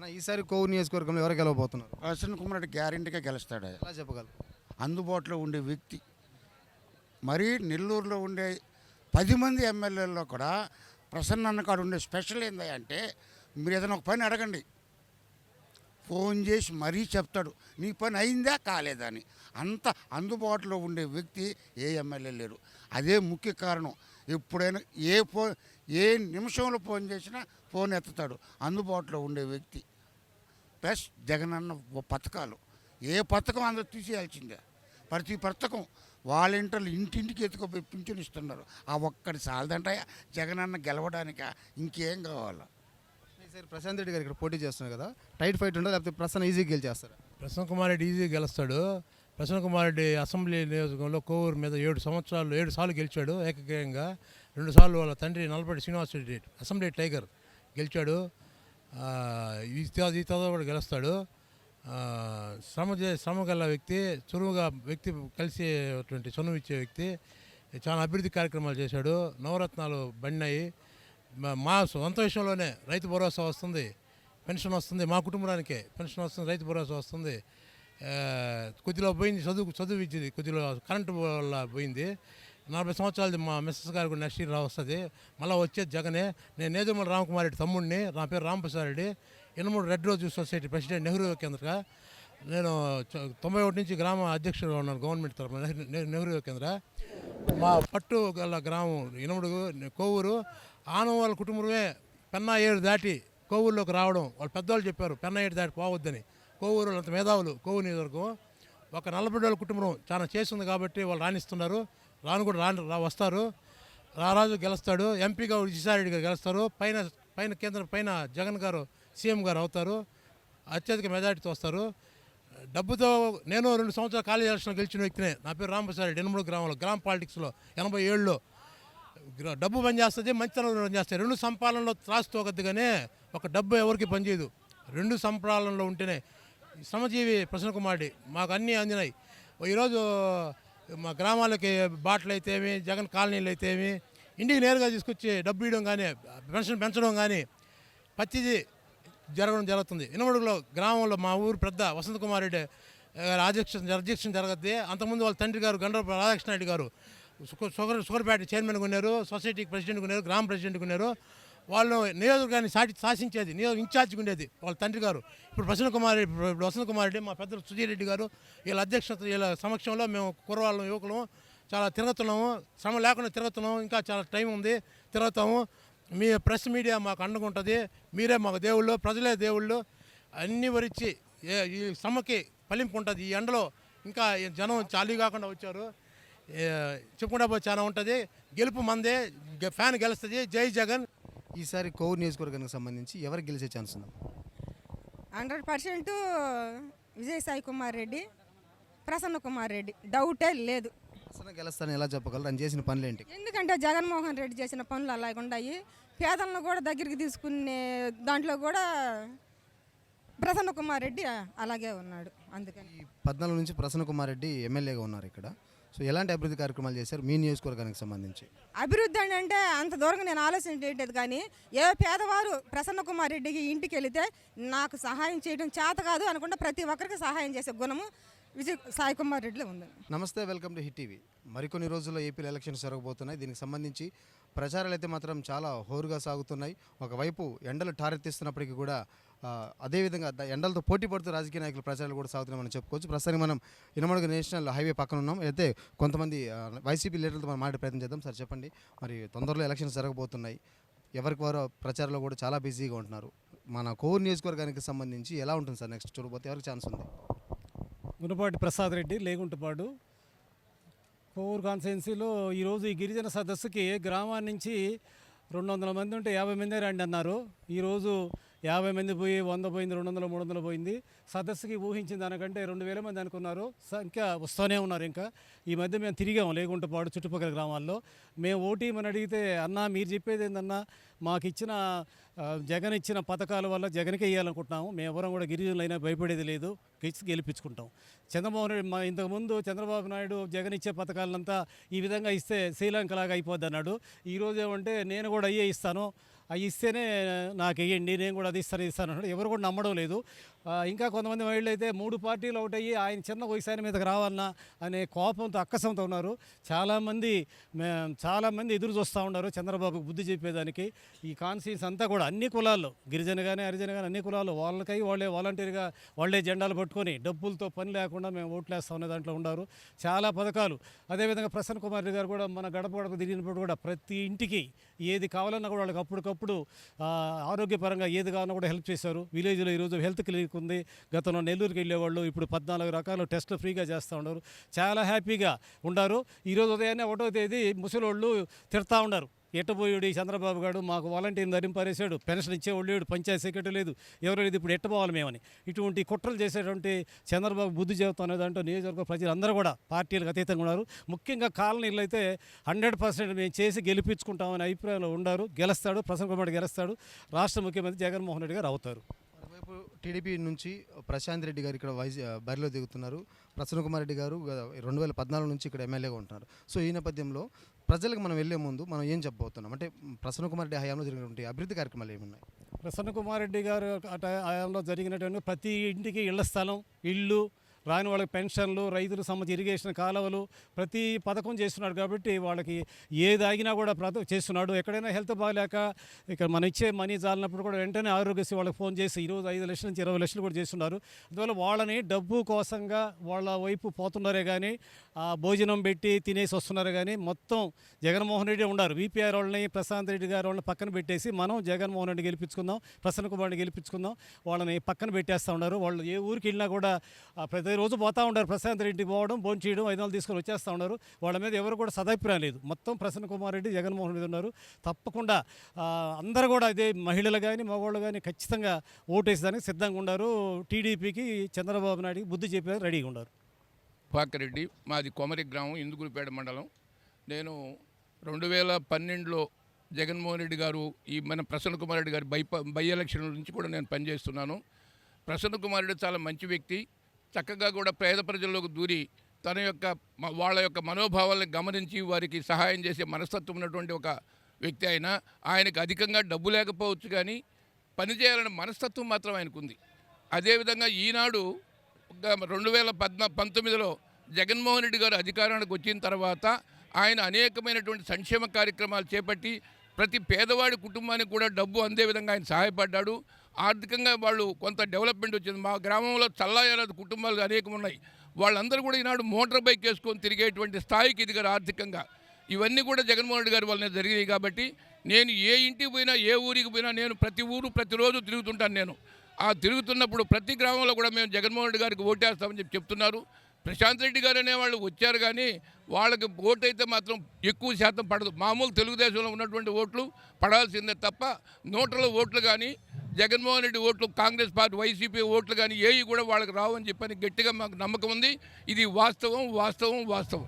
అన్న ఈసారి కోవూరు నియోజకవర్గంలో ఎవరు గెలవబోతున్నారు? ప్రసన్న కుమార్ రెడ్డి గ్యారెంటీగా గెలుస్తాడు. ఎలా చెప్పగలరు? అందుబాటులో ఉండే వ్యక్తి మరీ నెల్లూరులో ఉండే పది మంది ఎమ్మెల్యేల్లో కూడా ప్రసన్న అన్న కాడ ఉండే స్పెషల్ అంటే మీరు ఏదైనా ఒక పని అడగండి. ఫోన్ చేసి మరీ చెప్తాడు. నీ పని అయిందా? కాలేదా? అని. అంత అందుబాటులో ఉండే వ్యక్తి ఏ ఎమ్మెల్యే లేరు అదే ముఖ్య కారణం. ఎప్పుడైనా ఏ ఫో ఏ నిమిషంలో ఫోన్ చేసినా ఫోన్ ఎత్తుతాడు. అందుబాటులో ఉండే వ్యక్తి. ప్లస్ జగనన్న పథకాలు. ఏ పథకం అందరూ తీసేయాల్సిందే. ప్రతి పథకం వాలంటీర్లు ఇంటింటికి ఎత్తుకుపోయి పింఛను ఇస్తున్నారు. ఆ ఒక్కటి చాలదంట జగనన్న గెలవడానిక? ఇంకేం కావాలా? ఈసారి ప్రశాంత్ రెడ్డి గారు ఇక్కడ పోటీ చేస్తున్నారు కదా. టైట్ ఫైట్ ఉండదు లేకపోతే ప్రసన్న ఈజీగా గెలిచేస్తారు? ప్రసన్న కుమార్ రెడ్డి ఈజీ గెలుస్తాడు. ప్రసన్న కుమార్ రెడ్డి అసెంబ్లీ నియోజకవర్గంలో కోవూరు మీద ఏడు సంవత్సరాలు ఏడు సార్లు గెలిచాడు ఏకగ్రీయంగా రెండు సార్లు వాళ్ళ తండ్రి నల్పటి శ్రీనివాస్ రెడ్డి అసెంబ్లీ టైగర్ గెలిచాడు. ఈ త- ఈ కూడా గెలుస్తాడు. శ్రమ చే శ్రమ గల వ్యక్తి చురువుగా వ్యక్తి కలిసేటువంటి చనువు ఇచ్చే వ్యక్తి చాలా అభివృద్ధి కార్యక్రమాలు చేశాడు. నవరత్నాలు బండినాయి. మా- మా సొంత విషయంలోనే రైతు భరోసా వస్తుంది. పెన్షన్ వస్తుంది. మా కుటుంబానికే పెన్షన్ వస్తుంది రైతు భరోసా వస్తుంది. కొద్దిలో పోయింది చదువు చదువు ఇచ్చింది. కొద్దిలో కరెంటు వల్ల పోయింది. నలభై సంవత్సరాలది మా మిస్సెస్ గారు కూడా నెక్స్ట్ ఇయర్ వస్తుంది. మళ్ళీ వచ్చేది జగనే. నేను నేదుమల రామకుమార్ రెడ్డి తమ్ముడిని నా పేరు రామప్రసాద్ రెడ్డి. ఇనుమూడు రెడ్ రోజు సొసైటీ ప్రెసిడెంట్ నెహ్రూ కేంద్ర నేను తొంభై ఒకటి నుంచి గ్రామ అధ్యక్షుడు ఉన్నాను గవర్నమెంట్ తరఫున నెహ్రూ- నెహ్రూ- కేంద్ర. మా పట్టు గల గ్రామం ఇనుముడు కోవూరు ఆనం వాళ్ళ కుటుంబమే పెన్నా ఏడు దాటి కోవూరులోకి రావడం. వాళ్ళు పెద్దవాళ్ళు చెప్పారు పెన్నా ఏడు దాటి పోవద్దని. కోవూరు అంత మేధావులు కోవూరు నియోజకవర్గం. ఒక నలభై రోజుల కుటుంబం చాలా చేసింది కాబట్టి వాళ్ళు రాణిస్తున్నారు. రాను కూడా రాను రా వస్తారు. రారాజు గెలుస్తాడు. ఎంపీగా విజయసాయిరెడ్డి గారు గెలుస్తారు. పైన పైన కేంద్రం పైన జగన్ గారు సీఎం గారు అవుతారు. అత్యధిక మెజారిటీతో వస్తారు. డబ్బుతో నేను రెండు సంవత్సరాలు కాలేజ్ ఎలక్షన్లో గెలిచిన వ్యక్తినే. నా పేరు రామప్రసారెడ్డి ఎనమూడు గ్రామంలో గ్రామ పాలిటిక్స్లో ఎనభై ఏళ్ళు. డబ్బు పనిచేస్తుంది మంచితనం పనిచేస్తాయి రెండు సంపాలనలో త్రాసు తోగద్దుగానే ఒక డబ్బు ఎవరికి పనిచేయదు రెండు సంపాలనలో ఉంటేనే శ్రమజీవి ప్రసన్న కుమార్డి మాకు అన్నీ అందినాయి. ఈరోజు మా గ్రామాలకి బాటలు అయితేమి జగన్ కాలనీలు అయితేమి ఇంటికి నేరుగా తీసుకొచ్చి డబ్బు ఇవ్వడం కానీ పెన్షన్ పెంచడం కానీ పచ్చిది జరగడం జరుగుతుంది. ఇనమడుగులో గ్రామంలో మా ఊరు పెద్ద వసంత కుమార్ రెడ్డి గారి అధ్యక్ష అధ్యక్షం జరగద్ది. అంతకుముందు వాళ్ళ తండ్రి గారు గండ్ర రాధాకృష్ణ రెడ్డి గారు సుగర్ షుగర్ షుగర్పేట చైర్మన్గా ఉన్నారు సొసైటీకి ప్రెసిడెంట్గా ఉన్నారు గ్రామ ప్రెసిడెంట్గా ఉన్నారు. వాళ్ళు నియోజకవర్గాన్ని సాటి శాసించేది నియోజక ఇన్ఛార్జ్ ఉండేది వాళ్ళ తండ్రి గారు. ఇప్పుడు ప్రసన్న కుమార్ ఇప్పుడు వసంత కుమార్ రెడ్డి మా పెద్దలు సుధీర్ రెడ్డి గారు వీళ్ళ అధ్యక్షత వీళ్ళ సమక్షంలో మేము కుర్రవాళ్ళం యువకులం చాలా తిరుగుతున్నాము. శ్రమ లేకుండా తిరుగుతున్నాము. ఇంకా చాలా టైం ఉంది తిరుగుతాము. మీ ప్రెస్ మీడియా మాకు అండగుంటుంది మీరే మాకు దేవుళ్ళు ప్రజలే దేవుళ్ళు. అన్నీ వరించి ఈ శ్రమకి ఫలింపు ఉంటుంది. ఈ ఎండలో ఇంకా జనం చాలీ కాకుండా వచ్చారు. చెప్పుకుంటా పోయి చాలా ఉంటుంది. గెలుపు మందే ఫ్యాన్ గెలుస్తుంది. జై జగన్. ఈసారి కోవూరు నియోజకవర్గానికి సంబంధించి ఎవరు గెలిచే ఛాన్స్ ఉంది? Hundred percent Vijayasai Kumar Reddy Prasanna Kumar Reddy. డౌటే లేదు. ప్రసన్న గెలుస్తారని ఎలా చెప్పగలరు? ఆయన చేసిన పనులు ఏంటి? ఎందుకంటే జగన్మోహన్ రెడ్డి చేసిన పనులు అలాగే ఉన్నాయి పేదలను కూడా దగ్గరికి తీసుకునే దాంట్లో కూడా ప్రసన్న కుమార్ రెడ్డి అలాగే ఉన్నాడు. అందుకని. ఈ పద్నాలుగు నుంచి ప్రసన్న కుమార్ రెడ్డి ఎమ్మెల్యేగా ఉన్నారు ఇక్కడ. సో ఎలాంటి అభివృద్ధి కార్యక్రమాలు చేశారు? మీ నియోజకవర్గానికి సంబంధించి. అభివృద్ధి అని అంటే అంత దూరంగా నేను ఆలోచన చేయలేదు కానీ ఏ పేదవారు ప్రసన్న కుమార్ రెడ్డికి ఇంటికి వెళితే నాకు సహాయం చేయడం చేత కాదు అనుకుంటే ప్రతి ఒక్కరికి సహాయం చేసే గుణము విజయ్ సాయి కుమార్ రెడ్డిలో ఉంది. నమస్తే వెల్కమ్ టు హిట్ టీవీ. మరికొన్ని రోజుల్లో ఏపీలో ఎలక్షన్స్ జరగబోతున్నాయి. దీనికి సంబంధించి ప్రచారాలు అయితే మాత్రం చాలా హోరుగా సాగుతున్నాయి. ఒకవైపు ఎండలు టారెత్తిస్తున్నప్పటికీ కూడా అదేవిధంగా ఎండలతో పోటీ పడుతూ రాజకీయ నాయకుల ప్రచారాలు కూడా సాగుతున్నాయి మనం చెప్పుకోవచ్చు. ప్రస్తుతానికి మనం ఇనమడుగు నేషనల్ హైవే పక్కన ఉన్నాం. అయితే కొంతమంది వైసీపీ లీడర్లతో మనం మాట్లాడే ప్రయత్నం చేద్దాం. సార్ చెప్పండి. మరి తొందరలో ఎలక్షన్స్ జరగబోతున్నాయి. ఎవరికి వారు ప్రచారంలో కూడా చాలా బిజీగా ఉంటున్నారు. మన కోవూరు నియోజకవర్గానికి సంబంధించి ఎలా ఉంటుంది సార్ నెక్స్ట్ చూడబోతే? ఎవరికి ఛాన్స్ ఉంది? గుణపాటి ప్రసాద్ రెడ్డి లేగుంటపాడు కోవూరు కాన్స్టిట్యున్సీలో ఈరోజు ఈ గిరిజన సదస్సుకి గ్రామాన్నించి నుంచి రెండు వందల మంది ఉంటే యాభై మందే రండి అన్నారు. ఈరోజు యాభై మంది పోయి వంద పోయింది రెండు వందలు మూడు వందలు పోయింది. సదస్సుకి ఊహించిన దానికంటే రెండు వేల మంది అనుకున్నారు. సంఖ్య వస్తూనే ఉన్నారు ఇంకా. ఈ మధ్య మేము తిరిగాము లేగుంటపాడు చుట్టుపక్కల గ్రామాల్లో. మేము ఓటీమని అడిగితే అన్నా మీరు చెప్పేది ఏందన్నా? మాకు ఇచ్చిన జగన్ ఇచ్చిన పథకాల వల్ల జగన్కే వేయాలనుకుంటున్నాము మేము ఎవరం కూడా గిరిజనులైనా భయపడేది లేదు. గెలిచి గెలిపించుకుంటాం. చంద్రబాబు నాయుడు మా ఇంతకుముందు చంద్రబాబు నాయుడు జగన్ ఇచ్చే పథకాలంతా ఈ విధంగా ఇస్తే శ్రీలంకలాగా అయిపోద్ది అన్నాడు ఈరోజు ఏమంటే నేను కూడా అయ్యే ఇస్తాను. అవి ఇస్తేనే నాకు వేయండి నేను కూడా అది ఇస్తాను ఇస్తాను అన్నాడు. ఎవరు కూడా నమ్మడం లేదు. ఇంకా కొంతమంది మహిళలు అయితే మూడు పార్టీలు ఒకటయ్యి ఆయన చిన్న వయసు ఆయన మీదకి రావాలన్నా అనే కోపంతో అక్కసంతో ఉన్నారు. చాలామంది చాలామంది ఎదురు చూస్తూ ఉన్నారు చంద్రబాబుకు బుద్ధి చెప్పేదానికి. ఈ కాన్స్టిట్యూన్స్ అంతా కూడా అన్ని కులాల్లో గిరిజన కానీ హరిజన కానీ అన్ని కులాలు వాళ్ళకై వాళ్ళే వాలంటీర్గా వాళ్ళే జెండాలు పట్టుకొని డబ్బులతో పని లేకుండా మేము ఓట్లేస్తా ఉన్న దాంట్లో ఉన్నారు. చాలా పథకాలు. అదేవిధంగా ప్రసన్న కుమార్ రెడ్డి గారు కూడా మన గడప గడప తిరిగినప్పుడు కూడా ప్రతి ఇంటికి ఏది కావాలన్నా కూడా వాళ్ళకి అప్పటికప్పుడు ఆరోగ్యపరంగా ఏది కావాలన్నా కూడా హెల్ప్ చేశారు. విలేజ్లో ఈరోజు హెల్త్ క్లినిక్ ఉంది గతంలో నెల్లూరుకి వెళ్ళేవాళ్ళు ఇప్పుడు పద్నాలుగు రకాల టెస్టులు ఫ్రీగా చేస్తూ ఉన్నారు. చాలా హ్యాపీగా ఉన్నారు ఈరోజు ఉదయాన్నే ఒకటో తేదీ ముసలోళ్ళు తిడతా ఉన్నారు. ఎట్టబోయాడు ఈ చంద్రబాబు గారు? మాకు వాలంటీర్ని ధరింపారేశాడు పెన్షన్ ఇచ్చేవాళ్ళు లేడు. పంచాయతీ సెక్రటరీ లేదు. ఎవరు లేదు. ఇప్పుడు ఎట్టబోవాలి మేమని? ఇటువంటి కుట్రలు చేసేటువంటి చంద్రబాబు బుద్ధి చెబుతాం అనే దాంట్లో నియోజకవర్గ ప్రజలందరూ కూడా పార్టీలకు అతీతంగా ఉన్నారు. ముఖ్యంగా కాలనీలు అయితే హండ్రెడ్ పర్సెంట్ మేము చేసి గెలిపించుకుంటామనే అభిప్రాయంలో ఉన్నారు గెలుస్తాడు. ప్రసన్న కుమార్ గెలుస్తాడు. రాష్ట్ర ముఖ్యమంత్రి జగన్మోహన్ రెడ్డి గారు అవుతారు. టీడీపీ నుంచి ప్రశాంత్ రెడ్డి గారు ఇక్కడ వైజ్ బరిలో దిగుతున్నారు. ప్రసన్న కుమార్ రెడ్డి గారు రెండు వేల పద్నాలుగు నుంచి ఇక్కడ ఎమ్మెల్యేగా ఉంటున్నారు. సో ఈ నేపథ్యంలో ప్రజలకు మనం వెళ్ళే ముందు మనం ఏం చెప్పబోతున్నాం? అంటే ప్రసన్న కుమార్ రెడ్డి హయాంలో జరిగినటువంటి అభివృద్ధి కార్యక్రమాలు ఏమున్నాయి? ప్రసన్న కుమార్ రెడ్డి గారు హయాంలో జరిగినటువంటి ప్రతి ఇంటికి ఇళ్ళ స్థలం ఇల్లు రాని వాళ్ళకి పెన్షన్లు రైతులకు సంబంధించి ఇరిగేషన్ కాలువలు ప్రతి పథకం చేస్తున్నాడు కాబట్టి వాళ్ళకి ఏది ఆగినా కూడా ప్రత చేస్తున్నాడు. ఎక్కడైనా హెల్త్ బాగాలేక ఇక్కడ మనం ఇచ్చే మనీ జాలినప్పుడు కూడా వెంటనే ఆరోగ్యశ్రీ వాళ్ళకి ఫోన్ చేసి ఈరోజు ఐదు లక్షల నుంచి ఇరవై లక్షలు కూడా చేస్తున్నారు. అందువల్ల వాళ్ళని డబ్బు కోసంగా వాళ్ళ వైపు పోతున్నారే కానీ ఆ భోజనం పెట్టి తినేసి వస్తున్నారు కానీ మొత్తం జగన్మోహన్ రెడ్డి ఉన్నారు. విపిఆర్ వాళ్ళని ప్రశాంత్ రెడ్డి గారు వాళ్ళని పక్కన పెట్టేసి మనం జగన్మోహన్ రెడ్డి గెలిపించుకుందాం ప్రసన్న కుమార్ని గెలిపించుకుందాం వాళ్ళని పక్కన పెట్టేస్తూ ఉన్నారు. వాళ్ళు ఏ ఊరికి వెళ్ళినా కూడా ప్రతి ప్రతిరోజు పోతూ ఉంటారు ప్రశాంత్ రెడ్డి పోవడం భోజనం చేయడం ఐదు వందలు తీసుకొని వచ్చేస్తూ ఉన్నారు. వాళ్ళ మీద ఎవరు కూడా సదాభిప్రాయం లేదు. మొత్తం ప్రసన్న కుమార్ రెడ్డి జగన్మోహన్ రెడ్డి ఉన్నారు. తప్పకుండా అందరు కూడా అదే మహిళలు కానీ మగవాళ్ళు కానీ ఖచ్చితంగా ఓటేసేదానికి సిద్ధంగా ఉన్నారు. టీడీపీకి చంద్రబాబు నాయుడికి బుద్ధి చెప్పేది రెడీగా ఉన్నారు. పాకరెడ్డి మాది కొమరి గ్రామం ఇందుగురిపేట మండలం. నేను రెండు వేల పన్నెండులో జగన్మోహన్ రెడ్డి గారు ఈ మన ప్రసన్న కుమార్ రెడ్డి గారి బై బై ఎలక్షన్ నుంచి కూడా నేను పనిచేస్తున్నాను. ప్రసన్న కుమార్ రెడ్డి చాలా మంచి వ్యక్తి. చక్కగా కూడా పేద ప్రజల్లోకి దూరి తన యొక్క వాళ్ళ యొక్క మనోభావాలను గమనించి వారికి సహాయం చేసే మనస్తత్వం ఉన్నటువంటి ఒక వ్యక్తి ఆయన. ఆయనకు అధికంగా డబ్బు లేకపోవచ్చు కానీ పనిచేయాలనే మనస్తత్వం మాత్రం ఆయనకుంది. అదేవిధంగా ఈనాడు రెండు వేల పద్నా పంతొమ్మిదిలో జగన్మోహన్ రెడ్డి గారు అధికారానికి వచ్చిన తర్వాత ఆయన అనేకమైనటువంటి సంక్షేమ కార్యక్రమాలు చేపట్టి ప్రతి పేదవాడి కుటుంబానికి కూడా డబ్బు అందే విధంగా ఆయన సహాయపడ్డాడు. ఆర్థికంగా వాళ్ళు కొంత డెవలప్మెంట్ వచ్చింది. మా గ్రామంలో చల్లాయాలది కుటుంబాలు అనేకం ఉన్నాయి వాళ్ళందరూ కూడా ఈనాడు మోటార్ బైక్ వేసుకొని తిరిగేటువంటి స్థాయికి ఎదిగారు ఆర్థికంగా. ఇవన్నీ కూడా జగన్మోహన్ రెడ్డి గారి వల్లనే జరిగినాయి కాబట్టి నేను ఏ ఇంటికి పోయినా ఏ ఊరికి పోయినా నేను ప్రతి ఊరు ప్రతిరోజు తిరుగుతుంటాను నేను. ఆ తిరుగుతున్నప్పుడు ప్రతి గ్రామంలో కూడా మేము జగన్మోహన్ రెడ్డి గారికి ఓటేస్తామని చెప్పి చెప్తున్నారు. ప్రశాంత్ రెడ్డి గారు అనేవాళ్ళు వచ్చారు కానీ వాళ్ళకి ఓటు అయితే మాత్రం ఎక్కువ శాతం పడదు. మామూలు తెలుగుదేశంలో ఉన్నటువంటి ఓట్లు పడాల్సిందే తప్ప నోట్ల ఓట్లు కానీ జగన్మోహన్ రెడ్డి ఓట్లు కాంగ్రెస్ పార్టీ వైసీపీ ఓట్లు కానీ ఏవి కూడా వాళ్ళకి రావని చెప్పని గట్టిగా మాకు నమ్మకం ఉంది. ఇది వాస్తవం వాస్తవం వాస్తవం.